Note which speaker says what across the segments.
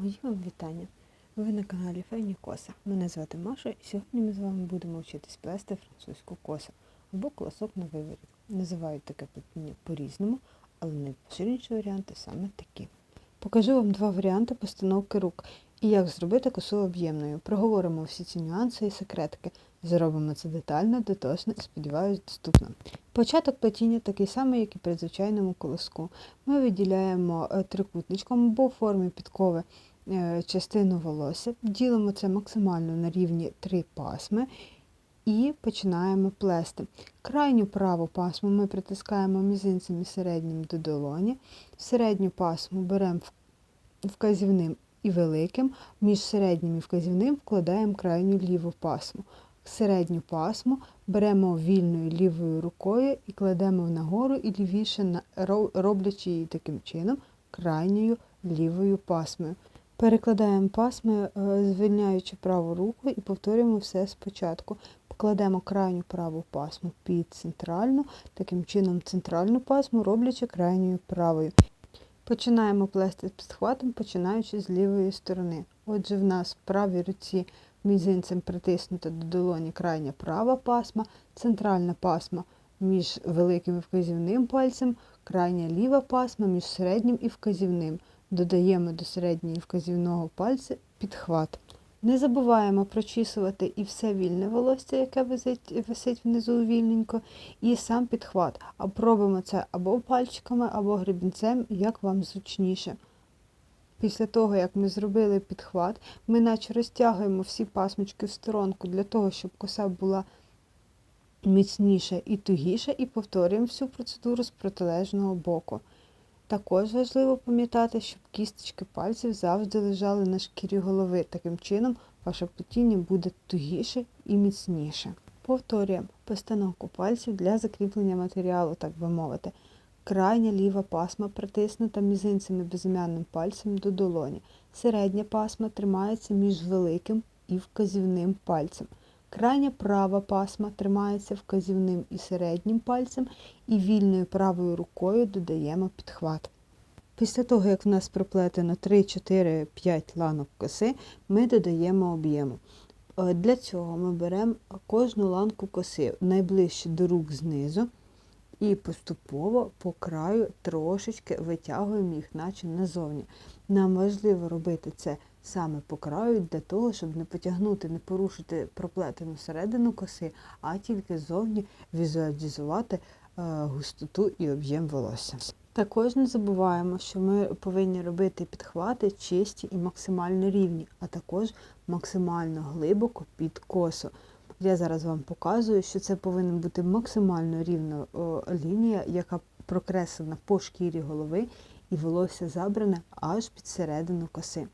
Speaker 1: Мої вам вітання. Ви на каналі Фейні Коса. Мене звати Маша, і сьогодні ми з вами будемо вчитись плести французьку косу або колосок на виворі. Називають таке плетіння по-різному, але найпоширеніші варіанти саме такі. Покажу вам два варіанти постановки рук і як зробити косу об'ємною. Проговоримо всі ці нюанси і секретики. Зробимо це детально, дотошно і сподіваюсь, доступно. Початок плетіння такий самий, як і при звичайному колоску. Ми виділяємо е, трикутничком або в формі підкови е, частину волосся, ділимо це максимально на рівні 3 пасми і починаємо плести. Крайню праву пасму ми притискаємо мізинцем і середнім до долоні. Середню пасму беремо вказівним і великим, між середнім і вказівним вкладаємо крайню ліву пасму. Середню пасму беремо вільною лівою рукою і кладемо нагору і лівіше, роблячи її таким чином крайньою лівою пасмою. Перекладаємо пасми, е, звільняючи праву руку і повторюємо все спочатку. Покладемо крайню праву пасму під центральну, таким чином центральну пасму роблячи крайньою правою. Починаємо плести з підхватом, починаючи з лівої сторони. Отже, в нас в правій руці мізинцем притиснута до долоні крайня права пасма, центральна пасма між великим і вказівним пальцем, крайня ліва пасма між середнім і вказівним. Додаємо до середнього і вказівного пальця підхват. Не забуваємо прочісувати і все вільне волосся, яке висить, висить внизу вільненько, і сам підхват. А пробуємо це або пальчиками, або гребінцем, як вам зручніше. Після того, як ми зробили підхват, ми наче розтягуємо всі пасмочки в сторонку для того, щоб коса була міцніша і тугіша, і повторюємо всю процедуру з протилежного боку. Також важливо пам'ятати, щоб кісточки пальців завжди лежали на шкірі голови. Таким чином ваше плетіння буде тугіше і міцніше. Повторюємо постановку пальців для закріплення матеріалу, так би мовити. Крайня ліва пасма притиснута мізинцем і безім'янним пальцем до долоні. Середня пасма тримається між великим і вказівним пальцем. Крайня права пасма тримається вказівним і середнім пальцем, і вільною правою рукою додаємо підхват. Після того, як в нас проплетено 3, 4, 5 ланок коси, ми додаємо об'єму. Е, Для цього ми беремо кожну ланку коси найближче до рук знизу і поступово по краю трошечки витягуємо їх, наче назовні. Нам важливо робити це саме по краю для того, щоб не потягнути, не порушити проплетену середину коси, а тільки зовні візуалізувати е, густоту і об'єм волосся. Також не забуваємо, що ми повинні робити підхвати чисті і максимально рівні, а також максимально глибоко під косу. Я зараз вам показую, що це повинна бути максимально рівна лінія, яка прокреслена по шкірі голови, і волосся забране аж під середину коси.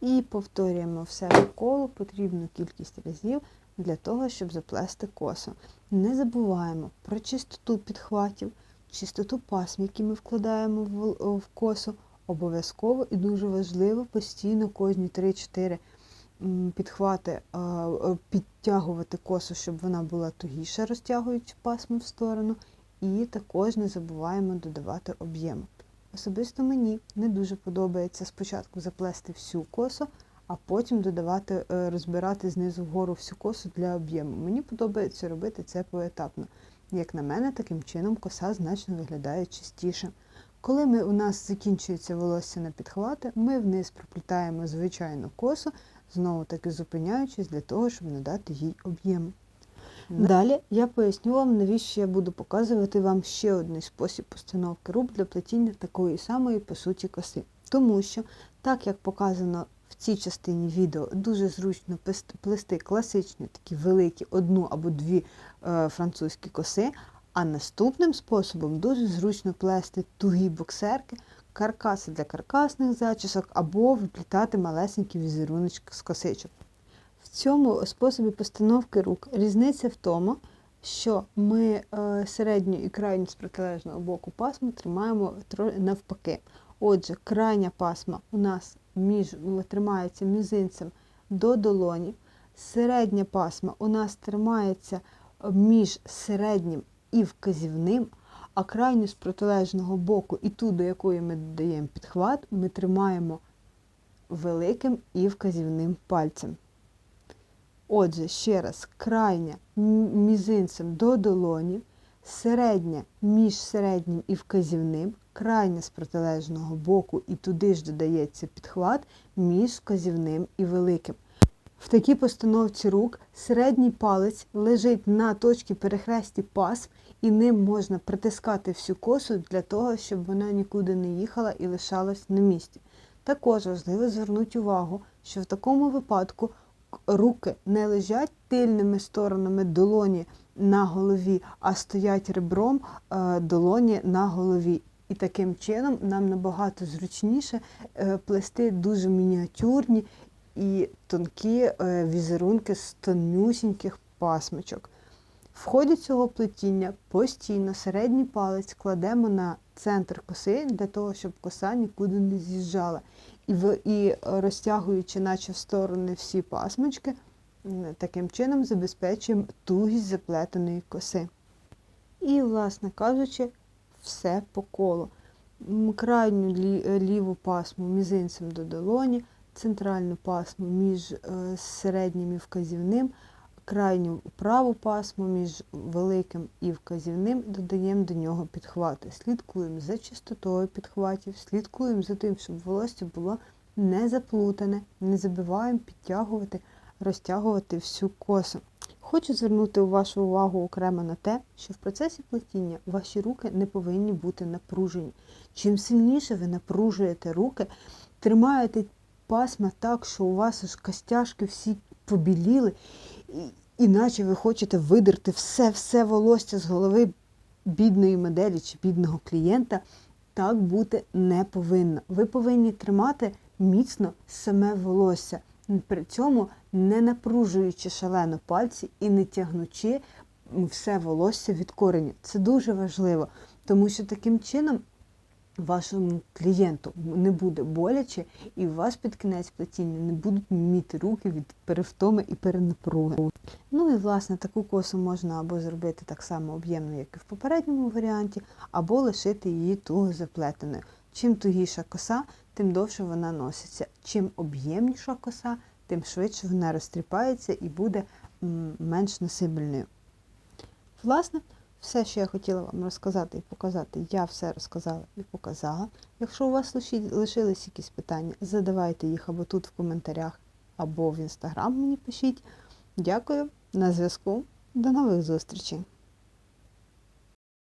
Speaker 1: І повторюємо все по колу потрібну кількість разів для того, щоб заплести косу. Не забуваємо про чистоту підхватів, чистоту пасм, які ми вкладаємо в, косу. Обов'язково і дуже важливо постійно кожні 3-4 м, підхвати а, підтягувати косу, щоб вона була тугіша, розтягуючи пасму в сторону. І також не забуваємо додавати об'єму. Особисто мені не дуже подобається спочатку заплести всю косу, а потім додавати, е, розбирати знизу вгору всю косу для об'єму. Мені подобається робити це поетапно. Як на мене, таким чином коса значно виглядає чистіше. Коли ми, у нас закінчується волосся на підхвати, ми вниз проплітаємо звичайну косу, знову таки зупиняючись для того, щоб надати їй об'єму. Далі я поясню вам, навіщо я буду показувати вам ще один спосіб постановки рук для плетіння такої самої, по суті, коси. Тому що, так як показано в цій частині відео, дуже зручно плести класичні такі великі одну або дві е, французькі коси, а наступним способом дуже зручно плести тугі боксерки, каркаси для каркасних зачісок або виплітати малесенькі візеруночки з косичок. В цьому способі постановки рук різниця в тому, що ми е, середню і крайню з протилежного боку пасму тримаємо навпаки. Отже, крайня пасма у нас між, тримається мізинцем до долоні, середня пасма у нас тримається е, між середнім і вказівним, а крайню з протилежного боку і ту, до якої ми додаємо підхват, ми тримаємо великим і вказівним пальцем. Отже, ще раз, крайня мізинцем до долоні, середня між середнім і вказівним, крайня з протилежного боку, і туди ж додається підхват між вказівним і великим. В такій постановці рук середній палець лежить на точці перехресті пасм, і ним можна притискати всю косу для того, щоб вона нікуди не їхала і лишалась на місці. Також важливо звернути увагу, що в такому випадку руки не лежать тильними сторонами долоні на голові, а стоять ребром е, долоні на голові. І таким чином нам набагато зручніше е, плести дуже мініатюрні і тонкі е, візерунки з тонюсіньких пасмичок. В ході цього плетіння постійно середній палець кладемо на центр коси для того, щоб коса нікуди не з'їжджала. І, в, і розтягуючи, наче в сторони всі пасмички, таким чином забезпечуємо тугість заплетеної коси. І, власне кажучи, все по колу. Крайню лі- ліву пасму мізинцем до долоні, центральну пасму між е, середнім і вказівним, крайню праву пасму між великим і вказівним додаємо до нього підхвати. Слідкуємо за чистотою підхватів, слідкуємо за тим, щоб волосся було не заплутане, не забиваємо підтягувати, розтягувати всю косу. Хочу звернути вашу увагу окремо на те, що в процесі плетіння ваші руки не повинні бути напружені. Чим сильніше ви напружуєте руки, тримаєте пасма так, що у вас аж костяшки всі побіліли, іначе ви хочете видерти все-все волосся з голови бідної моделі чи бідного клієнта, так бути не повинно. Ви повинні тримати міцно саме волосся, при цьому не напружуючи шалено пальці і не тягнучи все волосся від кореню. Це дуже важливо, тому що таким чином вашому клієнту не буде боляче, і у вас під кінець плетіння не будуть міти руки від перевтоми і перенапруги. Ну і власне таку косу можна або зробити так само об'ємно, як і в попередньому варіанті, або лишити її туго заплетеною. Чим тугіша коса, тим довше вона носиться. Чим об'ємніша коса, тим швидше вона розтріпається і буде менш носибельною. Власне, все, що я хотіла вам розказати і показати, я все розказала і показала. Якщо у вас лишились якісь питання, задавайте їх або тут в коментарях, або в інстаграм мені пишіть. Дякую, на зв'язку. До нових зустрічей!